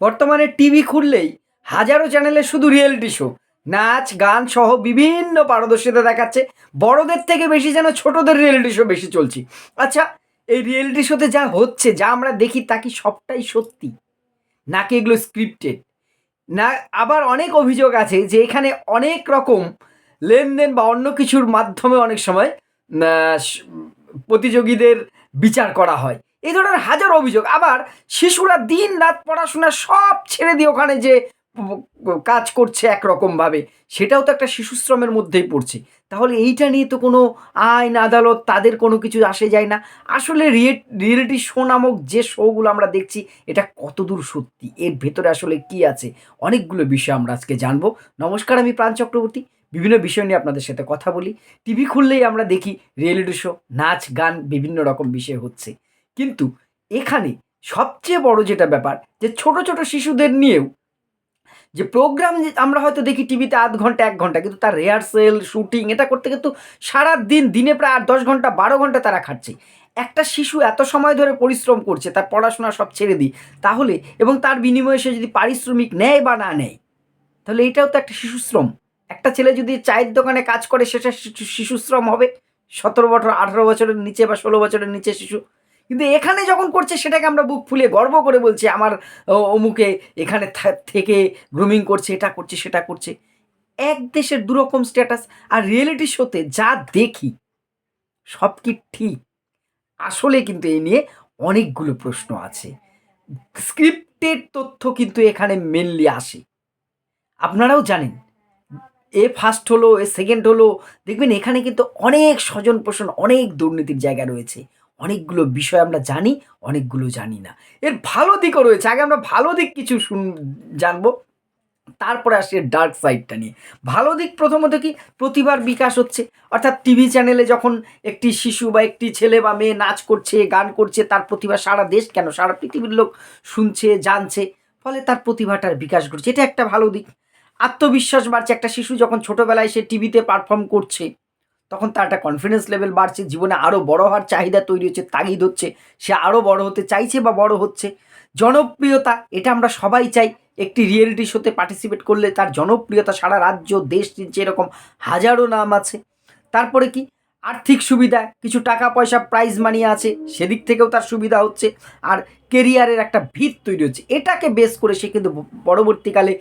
বর্তমানে টিভি খুললেই হাজারো চ্যানেলে শুধু রিয়েলিটি শো নাচ, গান সহ বিভিন্ন পারদর্শিতা দেখাচ্ছে। বড়দের থেকে বেশি যেন ছোটদের রিয়েলিটি শো বেশি চলছে। আচ্ছা এই রিয়েলিটি শোতে যা হচ্ছে, যা আমরা দেখি, তা কি সবটাই সত্যি? নাকি এগুলো স্ক্রিপ্টেড না, আবার অনেক অভিযোগ আছে যে এখানে অনেক রকম লেনদেন বা অন্য কিছুর মাধ্যমে অনেক সময় প্রতিযোগীদের বিচার করা হয়। এই ধরনের হাজার অভিযোগ। আবার শিশুরা দিন রাত পড়াশোনা সব ছেড়ে দিয়ে ওখানে যে কাজ করছে একরকমভাবে, সেটাও তো একটা শিশুশ্রমের মধ্যেই পড়ছে। তাহলে এইটা নিয়ে তো কোনো আইন, আদালত, তাদের কোনো কিছু আসে যায় না। আসলে রিয়েলিটি শো নামক যে শোগুলো আমরা দেখছি, এটা কতদূর সত্যি? এর ভেতরে আসলে কি আছে? অনেকগুলো বিষয় আমরা আজকে জানব। নমস্কার, আমি প্রাণ চক্রবর্তী। বিভিন্ন বিষয় নিয়ে আপনাদের সাথে কথা বলি। টিভি খুললেই আমরা দেখি রিয়েলিটি শো, নাচ, গান, বিভিন্ন রকম বিষয় হচ্ছে। কিন্তু এখানে সবচেয়ে বড় যেটা ব্যাপার, যে ছোট ছোট শিশুদের নিয়েও যে প্রোগ্রাম আমরা হয়তো দেখি টিভিতে আধ ঘণ্টা, এক ঘণ্টা, কিন্তু তার রিহার্সেল শুটিং এটা করতে কিন্তু সারা দিন দিনে প্রায় আট, দশ ঘণ্টা, বারো ঘণ্টা তারা খাচ্ছে। একটা শিশু এত সময় ধরে পরিশ্রম করছে, তার পড়াশোনা সব ছেড়ে দিই, তাহলে এবং তার বিনিময়ে সে যদি পারিশ্রমিক নেয় বা না নেয়, তাহলে এটাও তো একটা শিশুশ্রম একটা ছেলে যদি চায়ের দোকানে কাজ করে সেটা শিশু- শিশুশ্রম হবে। সতেরো বছর, আঠারো বছরের নিচে বা ষোলো বছরের নিচে শিশু কিন্তু এখানে যখন করছে, সেটাকে আমরা বুক ফুলে গর্ব করে বলছি, আমার অমুকে এখানে থেকে গ্রুমিং করছে, এটা করছে, সেটা করছে। এক দেশের দুরকম স্ট্যাটাস আর রিয়েলিটি শোতে যা দেখি, সব কি ঠিক? আসলে কিন্তু এই নিয়ে অনেকগুলো প্রশ্ন আছে। স্ক্রিপ্টের তথ্য কিন্তু এখানে মেনলি আসে। আপনারাও জানেন, এ ফার্স্ট হলো, এ সেকেন্ড হলো, দেখবেন এখানে কিন্তু অনেক স্বজন পোষণ অনেক দুর্নীতির জায়গা রয়েছে। অনেকগুলো বিষয় আমরা জানি, অনেকগুলো জানি না। এর ভালো দিকও রয়েছে। আগে আমরা ভালো দিক কিছু শুন, জানব। তারপরে আসি ডার্ক সাইডটা নিয়ে। ভালো দিক প্রথমত কি? প্রতিভার বিকাশ হচ্ছে। অর্থাৎ টিভি চ্যানেলে যখন একটি শিশু বা একটি ছেলে বা মেয়ে নাচ করছে, গান করছে, তার প্রতিভা সারা দেশ কেন? সারা পৃথিবীর লোক শুনছে, জানছে। ফলে তার প্রতিভাটার বিকাশ ঘটছে। এটা একটা ভালো দিক। আত্মবিশ্বাস বাড়ছে। একটা শিশু যখন ছোটোবেলায় সে টিভিতে পারফর্ম করছে তখন তার একটা কনফিডেন্স লেভেল বাড়ছে, জীবনে আরও বড় হওয়ার চাহিদা তৈরি হচ্ছে, তাগিদ হচ্ছে, সে আরও বড় হতে চাইছে বা বড় হচ্ছে। জনপ্রিয়তা, এটা আমরা সবাই চাই, একটি রিয়েলিটি শোতে পার্টিসিপেট করলে তার জনপ্রিয়তা সারা রাজ্য, দেশ এরকম হাজারো নাম আছে। তারপরে কি? আর্থিক সুবিধা, কিছু টাকা পয়সা প্রাইজ মানি আছে, সেদিক থেকেও তার সুবিধা হচ্ছে আর কেরিয়ারের একটা ভিত তৈরি হচ্ছে। এটাকে বেস করে সে কিন্তু পরবর্তীকালে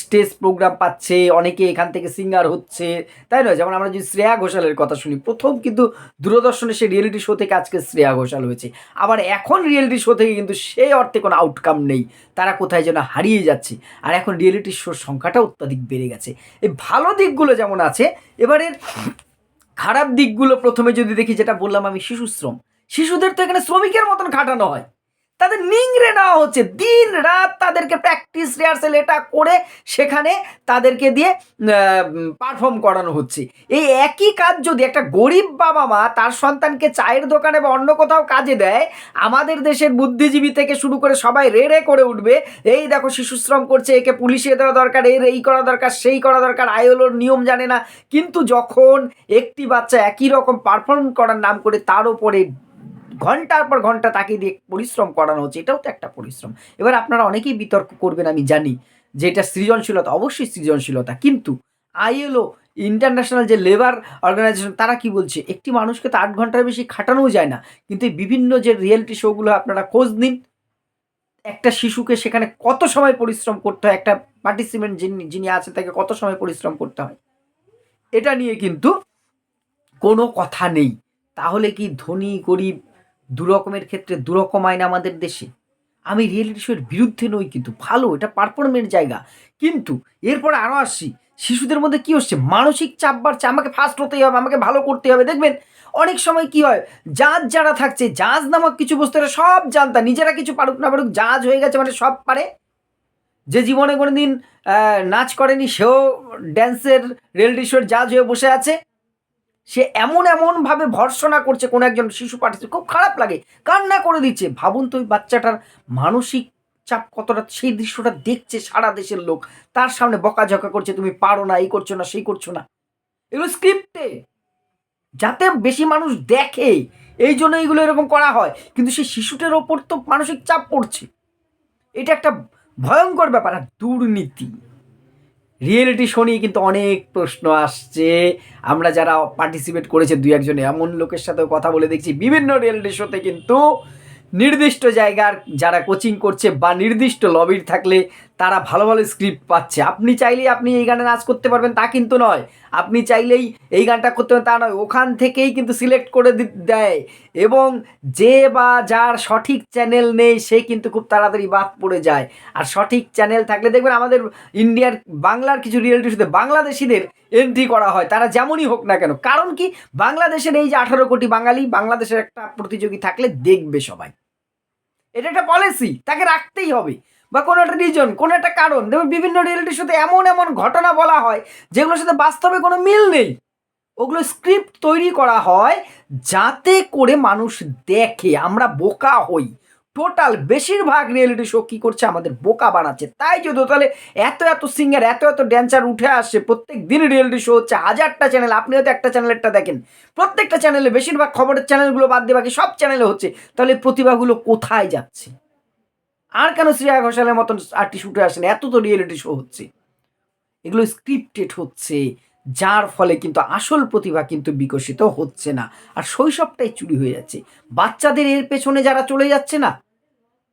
স্টেজ প্রোগ্রাম পাচ্ছে, অনেকে এখান থেকে সিঙ্গার হচ্ছে, তাই নয়? যেমন আমরা যদি শ্রেয়া ঘোষালের কথা শুনি, প্রথম কিন্তু দূরদর্শনে সে রিয়েলিটি শো থেকে আজকে শ্রেয়া ঘোষাল হয়েছে। আবার এখন রিয়েলিটি শো থেকে কিন্তু সেই অর্থে কোনো আউটকাম নেই। তারা কোথায় যেন হারিয়ে যাচ্ছে। আর এখন রিয়েলিটি শোর সংখ্যাটা অত্যাধিক বেড়ে গেছে। এই ভালো দিকগুলো যেমন আছে, এবারের খারাপ দিকগুলো প্রথমে যদি দেখি, যেটা বললাম আমি শিশুশ্রম, শিশুদের তো এখানে শ্রমিকের মতন খাটানো হয়। তাদের নিংড়ে নেওয়া হচ্ছে। দিন রাত তাদেরকে প্র্যাকটিস রিহার্সেল এটা করে সেখানে তাদেরকে দিয়ে পারফর্ম করানো হচ্ছে। এই একই কাজ যদি একটা গরিব বাবা মা তার সন্তানকে চায়ের দোকানে বা অন্য কোথাও কাজে দেয়, আমাদের দেশের বুদ্ধিজীবী থেকে শুরু করে সবাই রেড়ে করে উঠবে। এই দেখো শিশুশ্রম করছে, একে পুলিশে দেওয়া দরকার, এর এই করা দরকার, সেই করা দরকার, আইওলোর নিয়ম জানে না। কিন্তু যখন একটি বাচ্চা একই রকম পারফর্ম করার নাম করে তার উপরে ঘণ্টার পর ঘণ্টা তাকে দিয়ে পরিশ্রম করানো হচ্ছে, এটাও তো একটা পরিশ্রম। এবার আপনারা অনেকেই বিতর্ক করবেন, আমি জানি যে এটা সৃজনশীলতা, অবশ্যই সৃজনশীলতা। কিন্তু আইএলও ইন্টারন্যাশনাল যে লেবার অর্গানাইজেশন তারা কি বলছে? একটি মানুষকে তো আট ঘণ্টার বেশি খাটানোও যায় না। কিন্তু বিভিন্ন যে রিয়েলিটি শোগুলো আপনারা খোঁজ নিন। একটা শিশুকে সেখানে কত সময় পরিশ্রম করতে হয়? একটা পার্টিসিপেন্ট যিনি যিনি আছে, তাকে কত সময় পরিশ্রম করতে হয়? এটা নিয়ে কিন্তু কোনো কথা নেই। তাহলে কি ধনী, গরিব দুরকমের ক্ষেত্রে দুরকম আইন আমাদের দেশে। আমি রিয়েলিটি শোয়ের বিরুদ্ধে নই কিন্তু, ভালো, এটা পারফরমেন্ট জায়গা। কিন্তু এরপর আরও আসছি, শিশুদের মধ্যে কি হচ্ছে? মানসিক চাপ বাড়ছে, আমাকে ফার্স্ট হতেই হবে, আমাকে ভালো করতে হবে, দেখবেন? অনেক সময় কি হয়, জাজ যারা থাকছে, জাজ নামক কিছু বস্তুরা সব জানতা, নিজেরা কিছু পারুক না পারুক, জাজ হয়ে গেছে মানে সব পারে। যে জীবনে কোনো দিন নাচ করেনি, সেও ড্যান্সের রিয়েলিটি শোর জাজ হয়ে বসে আছে। সে এমন এমনভাবে ভর্সনা করছে কোনো একজন শিশু পাঠিয়েছে খুব খারাপ লাগে। কান্না করে দিচ্ছে। ভাবুন তো ওই বাচ্চাটার মানসিক চাপ কতটা, সেই দৃশ্যটা দেখছে সারা দেশের লোক। তার সামনে বকাঝকা করছে, তুমি পারো না, এই করছ না, সেই করছ না। এগুলো স্ক্রিপ্টে যাতে বেশি মানুষ দেখে, এই জন্য এইগুলো এরকম করা হয়। কিন্তু সেই শিশুটার ওপর তো মানসিক চাপ পড়ছে। এটা একটা ভয়ঙ্কর ব্যাপার আর দুর্নীতি। রিয়েলিটি শো নিয়ে কিন্তু অনেক প্রশ্ন আসছে। আমরা যারা পার্টিসিপেট করেছে দুই একজনে, এমন লোকের সাথেও কথা বলে দেখছি। বিভিন্ন রিয়েলিটি শোতে কিন্তু নির্দিষ্ট জায়গার যারা কোচিং করছে বা নির্দিষ্ট লবির থাকলে তারা ভালো ভালো স্ক্রিপ্ট পাচ্ছে। আপনি চাইলেই আপনি এই গানে নাচ করতে পারবেন, তা কিন্তু নয়। আপনি চাইলেই এই গানটা করতে পারবেন, তা নয়। ওখান থেকেই কিন্তু সিলেক্ট করে দেয়। এবং যে বা যার সঠিক চ্যানেল নেই, সে কিন্তু খুব তাড়াতাড়ি বাদ পড়ে যায়। আর সঠিক চ্যানেল থাকলে দেখবেন আমাদের ইন্ডিয়ার বাংলার কিছু রিয়েলিটি শোতে বাংলাদেশিদের এন্ট্রি করা হয়। তারা যেমনই হোক না কেন। কারণ কি? বাংলাদেশের এই যে আঠারো কোটি বাঙালি, বাংলাদেশের একটা প্রতিযোগী থাকলে দেখবে সবাই। এটা একটা পলিসি তাকে রাখতেই হবে। বা কোনো একটা রিজন কোনো একটা কারণ। দেখবেন বিভিন্ন রিয়েলিটি শোতে এমন এমন ঘটনা বলা হয়, যেগুলোর সাথে বাস্তবে কোনো মিল নেই। ওগুলো স্ক্রিপ্ট তৈরি করা হয় যাতে করে মানুষ দেখে, আমরা বোকা হই। টোটাল বেশিরভাগ রিয়েলিটি শো কী করছে? আমাদের বোকা বানাচ্ছে। তাই যদি তাহলে এত এত সিঙ্গার এত এত ড্যান্সার উঠে আসছে প্রত্যেক দিন রিয়েলিটি শো হচ্ছে, হাজারটা চ্যানেল আপনি হয়তো একটা চ্যানেলেরটা দেখেন। প্রত্যেকটা চ্যানেলে বেশিরভাগ খবরের চ্যানেলগুলো বাদ দিয়ে বাকি সব চ্যানেলে হচ্ছে। তাহলে প্রতিভাগুলো কোথায় যাচ্ছে? আর কেন শ্রেয়া ঘোষালের মতন আর্টিস্ট উঠে আসেন এত তো রিয়েলিটি শো হচ্ছে। এগুলো স্ক্রিপ্টেড হচ্ছে, যার ফলে কিন্তু আসল প্রতিভা কিন্তু বিকশিত হচ্ছে না। আর শৈশবটাই চুরি হয়ে যাচ্ছে। বাচ্চাদের এর পেছনে যারা চলে যাচ্ছে না,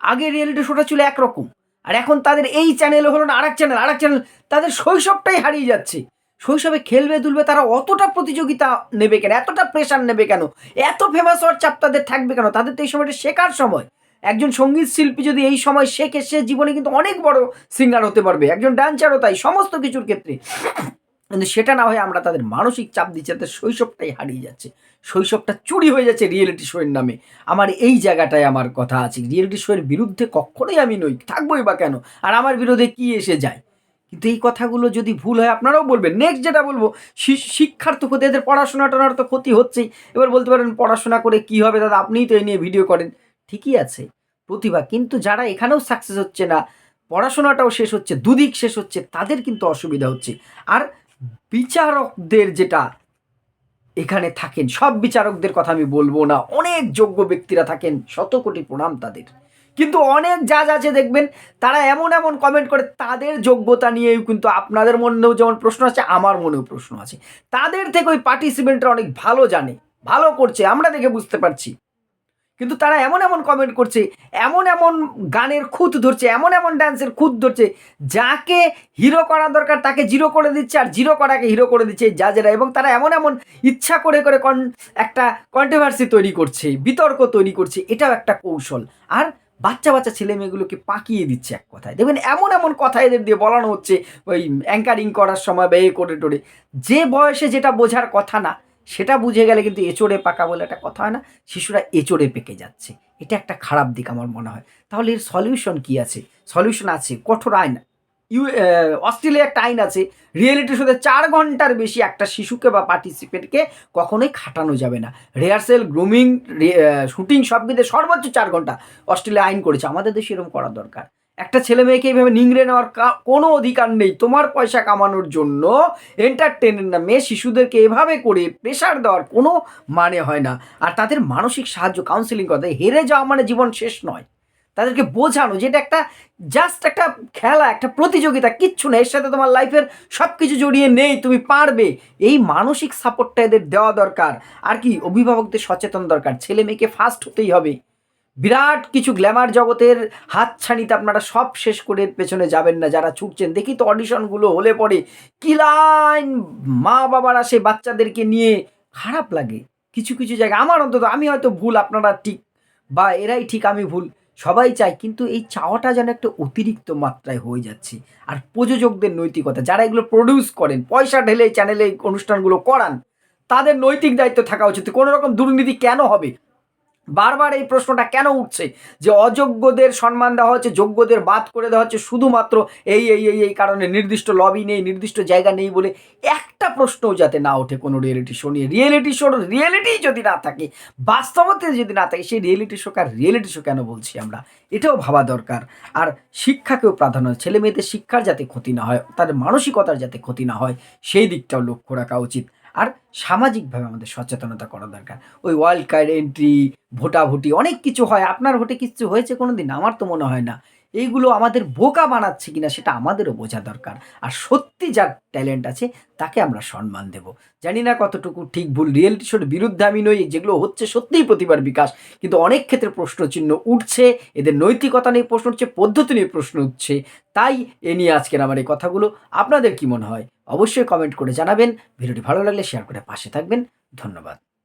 আগে রিয়েলিটি শোটা ছিল একরকম। আর এখন তাদের এই চ্যানেল হলো না, আরেক চ্যানেল আরেক চ্যানেল তাদের শৈশবটাই হারিয়ে যাচ্ছে। শৈশবে খেলবে, দুলবে, তারা অতটা প্রতিযোগিতা নেবে কেন? এতটা প্রেশার নেবে কেন? এত ফেমাস হওয়ার চাপ তাদের থাকবে কেন? তাদের তো এই সময়টা শেখার সময়। একজন সংগীত শিল্পী যদি এই সময় শেখে, সে জীবনে কিন্তু অনেক বড় সিঙ্গার হতে পারবে। একজন ডান্সারও তাই, সমস্ত কিছুর ক্ষেত্রে। কিন্তু সেটা না হয়ে আমরা তাদের মানসিক চাপ দিচ্ছি, তাদের শৈশবটাই হারিয়ে যাচ্ছে। শৈশবটা চুরি হয়ে যাচ্ছে রিয়েলিটি শোয়ের নামে। আমার এই জায়গাটায় আমার কথা আছে। রিয়েলিটি শোয়ের বিরুদ্ধে কখনোই আমি নই, থাকবোই বা কেন? আর আমার বিরুদ্ধে কি এসে যায়? কিন্তু এই কথাগুলো যদি ভুল হয়, আপনারাও বলবেন। নেক্সট যেটা বলব শিক্ষার তো ক্ষতি এদের পড়াশোনা টোনার তো ক্ষতি হচ্ছেই। এবার বলতে পারেন, পড়াশোনা করে কি হবে? দাদা, আপনিই তো এই নিয়ে ভিডিও করেন। ঠিকই আছে, প্রতিভা। কিন্তু যারা এখানেও সাকসেস হচ্ছে না, পড়াশোনাটাও শেষ হচ্ছে, দুদিক শেষ হচ্ছে, তাদের কিন্তু অসুবিধা হচ্ছে। আর বিচারকদের যেটা এখানে থাকেন, সব বিচারকদের কথা আমি বলব না, অনেক যোগ্য ব্যক্তিরা থাকেন, শত কোটি প্রণাম তাদের। কিন্তু অনেক জাজ আছে দেখবেন, তারা এমন এমন কমেন্ট করে, তাদের যোগ্যতা নিয়েও কিন্তু আপনাদের মনেও যেমন প্রশ্ন আছে আমার মনেও প্রশ্ন আছে তাদের থেকে ওই পার্টিসিপেন্টরা অনেক ভালো জানে, ভালো করছে, আমরা দেখে বুঝতে পারছি। কিন্তু তারা এমন এমন কমেন্ট করছে, এমন এমন গানের খুঁত ধরছে, এমন এমন ডান্সের খুঁত ধরছে, যাকে হিরো করা দরকার তাকে জিরো করে দিচ্ছে আর জিরো করাকে হিরো করে দিচ্ছে এই জাজেরা এবং তারা এমন এমন ইচ্ছা করে করে কন একটা কন্ট্রোভার্সি তৈরি করছে, বিতর্ক তৈরি করছে, এটাও একটা কৌশল। আর বাচ্চা বাচ্চা ছেলে মেয়েগুলোকে পাকিয়ে দিচ্ছে এক কথায়। দেখবেন এমন এমন কথা এদের দিয়ে বলানো হচ্ছে, ওই অ্যাঙ্কারিং করার সময় বা এ করে টোরে। যে বয়সে যেটা বোঝার কথা না সেটা বুঝে গেলে কিন্তু এচড়ে পাকা বলে একটা কথা হয় না, শিশুরা এচড়ে পেকে যাচ্ছে। এটা একটা খারাপ দিক আমার মনে হয়। তাহলে এর সলিউশন কি আছে? সলিউশন আছে কঠোর আইন। ইউ অস্ট্রেলিয়া একটা আইন আছে। রিয়েলিটি শোতে চার ঘণ্টার বেশি একটা শিশুকে বা পার্টিসিপেন্টকে কখনোই খাটানো যাবে না। রিহার্সেল গ্রুমিং শুটিং সব কিছু সর্বোচ্চ চার ঘণ্টা অস্ট্রেলিয়া আইন করেছে। আমাদের দেশে এরকম করা দরকার। একটা ছেলে মেয়েকে এইভাবে নিংড়ে নেওয়ার কোনো অধিকার নেই। তোমার পয়সা কামানোর জন্য এন্টারটেনের নামে শিশুদেরকে এভাবে করে প্রেশার দেওয়ার কোনো মানে হয় না। আর তাদের মানসিক সাহায্য কাউন্সিলিং করতে হেরে যাওয়া মানে জীবন শেষ নয়। তাদেরকে বোঝানো, যেটা একটা জাস্ট একটা খেলা, একটা প্রতিযোগিতা, কিচ্ছু না, এর সাথে তোমার লাইফের সব কিছু জড়িয়ে নেই, তুমি পারবে। এই মানসিক সাপোর্টটা এদের দেওয়া দরকার। আর কি, অভিভাবকদের সচেতন দরকার। ছেলে মেয়েকে ফার্স্ট হতেই হবে। বিরাট কিছু গ্ল্যামার জগতের হাতছানিতে আপনারা সব শেষ করে পেছনে যাবেন না, যারা ছুটছেন। দেখি তো অডিশনগুলো হলে পরে কি লাইন মা বাবারা সে বাচ্চাদেরকে নিয়ে খারাপ লাগে। কিছু কিছু জায়গায় আমার অন্তত আমি হয়তো ভুল, আপনারা ঠিক বা এরাই ঠিক, আমি ভুল, সবাই চায় কিন্তু এই চাওয়াটা যেন একটা অতিরিক্ত মাত্রায় হয়ে যাচ্ছে। আর প্রযোজকদের নৈতিকতা, যারা এগুলো প্রডিউস করেন, পয়সা ঢেলে চ্যানেলে অনুষ্ঠানগুলো করান, তাদের নৈতিক দায়িত্ব থাকা উচিত। কোনো রকম দুর্নীতি কেন হবে? বারবার এই প্রশ্নটা কেন উঠছে? যে অযোগ্যদের সম্মান দেওয়া হচ্ছে, যোগ্যদের বাদ করে দেওয়া হচ্ছে শুধুমাত্র এই এই এই এই কারণে নির্দিষ্ট লবি নেই, নির্দিষ্ট জায়গা নেই বলে একটা প্রশ্নও যাতে না ওঠে কোনো রিয়েলিটি শো নিয়ে। রিয়েলিটি শোর রিয়েলিটি যদি না থাকে, বাস্তবতে যদি না থাকে, সেই রিয়েলিটি শো আর রিয়েলিটি শো কেন বলছি আমরা? এটাও ভাবা দরকার। আর শিক্ষাকেও প্রাধান্য ছেলে মেয়েদের শিক্ষার যাতে ক্ষতি না হয়, তাদের মানসিকতার যাতে ক্ষতি না হয়, সেই দিকটাও লক্ষ্য রাখা উচিত। আর সামাজিকভাবে আমাদের সচেতনতা করা দরকার। ওই ওয়ার্ল্ড কার্ড এন্ট্রি ভোটাভুটি, অনেক কিছু হয়। আপনার ভোটে কিছু হয়েছে কোনো দিন আমার তো মনে হয় না। এইগুলো আমাদের বোকা বানাচ্ছে কিনা সেটা আমাদেরও বোঝা দরকার। আর সত্যি যার ট্যালেন্ট আছে, তাকে আমরা সম্মান দেব। জানি না কতটুকু ঠিক ভুল। রিয়েলিটি শোর বিরুদ্ধে আমি নই। যেগুলো হচ্ছে সত্যিই প্রতিবার বিকাশ। কিন্তু অনেক ক্ষেত্রে প্রশ্নচিহ্ন উঠছে। এদের নৈতিকতা নিয়ে প্রশ্ন উঠছে, পদ্ধতি নিয়ে প্রশ্ন উঠছে। তাই এ নিয়ে আজকের আমার এই কথাগুলো। আপনাদের কি মনে হয়? অবশ্যই কমেন্ট করে জানাবেন। ভিডিওটি ভালো লাগলে শেয়ার করে পাশে থাকবেন। ধন্যবাদ।